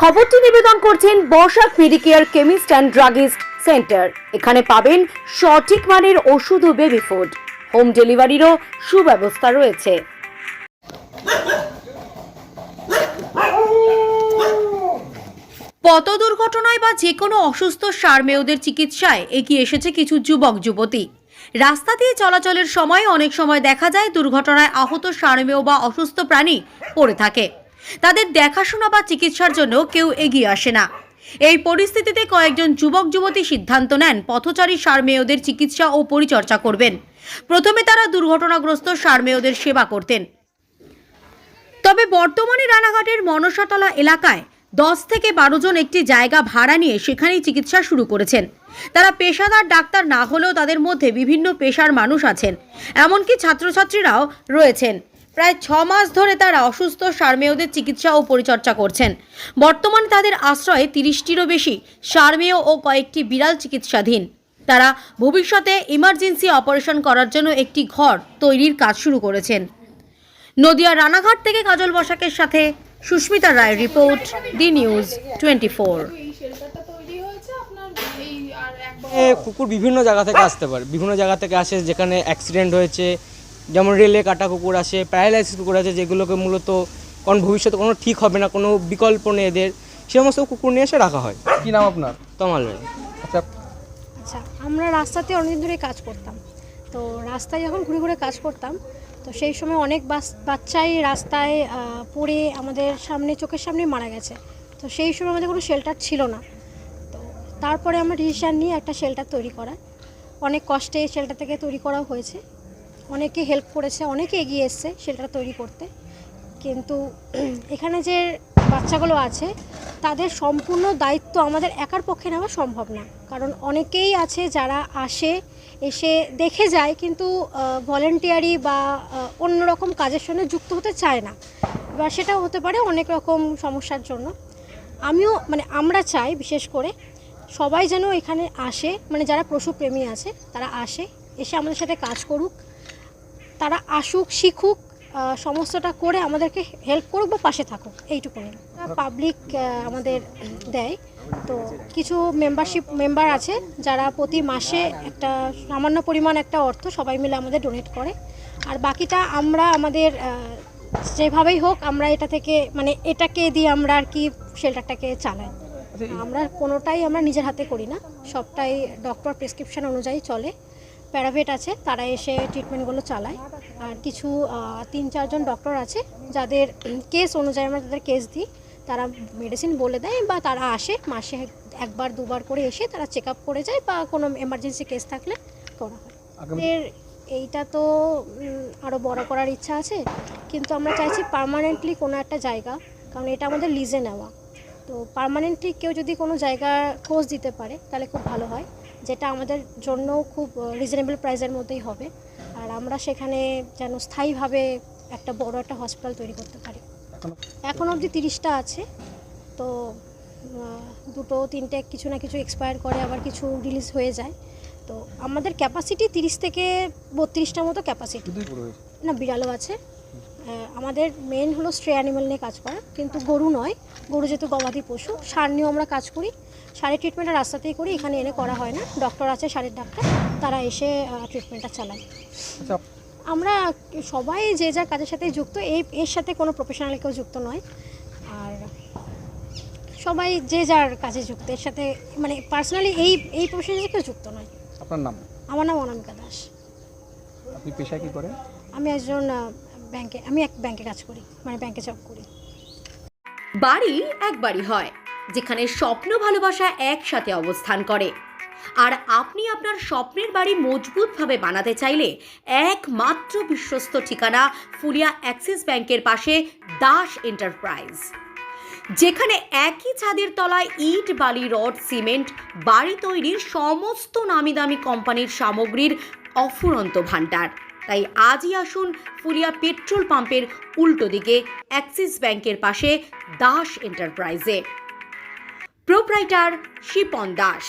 খবরটি নিবেদন করছেন বর্ষাক Medicare chemist and druggist centre. এখানে পাবেন সঠিক মানের ওষুধ ও বেবি ফুড হোম ডেলিভারিরও সুব্যবস্থা রয়েছে। পথ দুর্ঘটনায় বা যে কোনো অসুস্থ সার মেয়েদের চিকিৎসায় এগিয়ে এসেছে কিছু যুবক, যুবতী। রাস্তা দিয়ে চলাচলের সময় অনেক সময় দেখা যায় দুর্ঘটনায় আহত সারমেয় বা অসুস্থ প্রাণী পড়ে থাকে। তাদের দেখাশোনা বা চিকিৎসার জন্য কেউ এগিয়ে আসে না। এই পরিস্থিতিতে কয়েকজন যুবক যুবতী সিদ্ধান্ত নেন পথচারী সারমেয়দের চিকিৎসা ও পরিচর্যা করবেন। প্রথমে তারা দুর্ঘটনাগ্রস্ত সারমেয়দের সেবা করতেন। তবে বর্তমানে রানাঘাটের মনসাতলা এলাকায় দশ থেকে বারো জন একটি জায়গা ভাড়া নিয়ে সেখানেই চিকিৎসা শুরু করেছেন। তারা পেশাদার ডাক্তার না হলেও তাদের মধ্যে বিভিন্ন পেশার মানুষ আছেন। এমনকি ছাত্রছাত্রীরাও রয়েছেন। প্রায় ছ মাস ধরে তারা অসুস্থ সারমেয়দের চিকিৎসা ও পরিচর্যা করছেন। বর্তমানে তাদের আশ্রয়ে তিরিশটিরও বেশি, সারমেয় ও কয়েকটি বিড়াল চিকিৎসাধীন। তারা ভবিষ্যতে ইমার্জেন্সি অপারেশন করার জন্য একটি ঘর তৈরির কাজ শুরু করেছেন। নদিয়া রানাঘাট থেকে কাজল বসাকের সাথে Susmita Roy report, the news twenty four কুকুর বিভিন্ন জায়গা থেকে আসতে পারে। বিভিন্ন জায়গা থেকে আসে যেখানে অ্যাক্সিডেন্ট হয়েছে যেমন রেলে কাটা কুকুর আছে প্যারালাইসিস কুকুর আছে যেগুলোকে মূলত কোন ভবিষ্যতে কোনো ঠিক হবে না কোনো বিকল্প নেই এদের সে সমস্ত কুকুর নিয়ে এসে রাখা হয়। কি নাম আপনার? তমাল ভাই আচ্ছা। আচ্ছা আমরা রাস্তাতে অনেকদিন ধরে কাজ করতাম। তো রাস্তায় যখন ঘুরে ঘুরে কাজ করতাম তো সেই সময় অনেক বাস- বাচ্চাই রাস্তায় পড়ে আমাদের সামনে চোখের সামনে মারা গেছে। তো সেই সময় আমাদের কোনো শেল্টার ছিল না। তো তারপরে আমরা ডিসিশান নিয়ে একটা শেল্টার তৈরি করা। অনেক কষ্টে শেল্টার থেকে তৈরি করা হয়েছে। অনেকে হেল্প করেছে, অনেকে এগিয়ে এসছে শেল্টার তৈরি করতে। কিন্তু এখানে যে বাচ্চাগুলো আছে, তাদের সম্পূর্ণ দায়িত্ব আমাদের একার পক্ষে নেওয়া সম্ভব না। কারণ অনেকেই আছে যারা আসে, এসে দেখে যায়, কিন্তু ভলেন্টিয়ারি বা অন্য রকম কাজের সঙ্গে যুক্ত হতে চায় না। এবার সেটাও হতে পারে অনেক রকম সমস্যার জন্য। আমিও মানে আমরা চাই, বিশেষ করে সবাই যেন এখানে আসে মানে যারা পশুপ্রেমী আছে, তারা আসে, এসে আমাদের সাথে কাজ করুক। তারা আসুক শিখুক সমস্তটা করে আমাদেরকে হেল্প করুক বা পাশে থাকুক এইটুকুনি। পাবলিক আমাদের দেয়। তো কিছু মেম্বারশিপ মেম্বার আছে যারা প্রতি মাসে একটা সামান্য পরিমাণ একটা অর্থ সবাই মিলে আমাদের ডোনেট করে। আর বাকিটা আমরা আমাদের যেভাবেই হোক আমরা এটা থেকে মানে এটাকে দিয়ে আমরা আর কি শেল্টারটাকে চালাই। আচ্ছা আমরা কোনোটাই আমরা নিজের হাতে করি না। সবটাই ডক্টর প্রেসক্রিপশন অনুযায়ী চলে। প্যারাভেট আছে তারা এসে ট্রিটমেন্টগুলো চালায়। আর কিছু তিন চারজন ডক্টর আছে যাদের কেস অনুযায়ী আমরা তাদের কেস দিই। তারা মেডিসিন বলে দেয় বা তারা আসে মাসে একবার দুবার করে এসে তারা চেক আপ করে যায় বা কোনো এমার্জেন্সি কেস থাকলে করা হয়। এর এইটা তো আরও বড় করার ইচ্ছা আছে কিন্তু আমরা চাইছি পার্মানেন্টলি কোনো একটা জায়গা কারণ এটা আমাদের লিজে নেওয়া। তো পার্মানেন্টলি কেউ যদি কোনো জায়গা খোঁজ দিতে পারে তাহলে খুব ভালো হয়। যেটা আমাদের জন্য খুব রিজনেবল প্রাইসের মধ্যেই হবে। আর আমরা সেখানে যেন স্থায়ীভাবে একটা বড় একটা হসপিটাল তৈরি করতে পারি। এখন অবধি তিরিশটা আছে। তো দুটো তিনটে কিছু না কিছু এক্সপায়ার করে আবার কিছু রিলিজ হয়ে যায়। তো আমাদের ক্যাপাসিটি তিরিশ থেকে বত্রিশটার মতো ক্যাপাসিটি না বিড়ালও আছে। আমাদের মেন হলো স্ট্রে অ্যানিমাল নিয়ে কাজ করা কিন্তু গরু নয় গরু যেহেতু গবাদি পশু সার নিয়েও আমরা কাজ করি সারের ট্রিটমেন্টটা রাস্তাতেই করি এখানে এনে করা হয় না ডক্টর আছে সারের ডাক্তার তারা এসে ট্রিটমেন্টটা চালায়। আচ্ছা। আমরা সবাই যে যার কাজের সাথে যুক্ত এই এর সাথে কোনো প্রফেশনাল কেউ যুক্ত নয়। আর সবাই যে যার কাজে যুক্ত এর সাথে মানে পার্সোনালি এই এই প্রফেশনের সাথে কেউ যুক্ত নয়। আপনার নাম? আমার নাম অনামিকা দাস। আপনি পেশায় কি করেন? আমি একজন ব্যাংকে, আমি এক ব্যাংকে কাজ করি মানে ব্যাংকে জব করি। বাড়ি একবারই হয়, যেখানে স্বপ্ন ভালোবাসা একসাথে অবস্থান করে। আর আপনি আপনার স্বপ্নের বাড়ি মজবুতভাবে বানাতে চাইলে একমাত্র বিশ্বস্ত ঠিকানা ফুলিয়া অ্যাক্সিস ব্যাংকের পাশে দাস এন্টারপ্রাইজ। যেখানে একই ছাদের তলায় ইট, বালি, রড, সিমেন্ট, বাড়ি তৈরির সমস্ত নামি দামি কোম্পানির সামগ্রীর অফুরন্ত ভাণ্ডার। তাই আজই আসুন ফুলিয়া পেট্রোল পাম্পের উল্টো দিকে অ্যাক্সিস ব্যাংকের পাশে দাস এন্টারপ্রাইজে। প্রোপ্রাইটার শিপন দাস।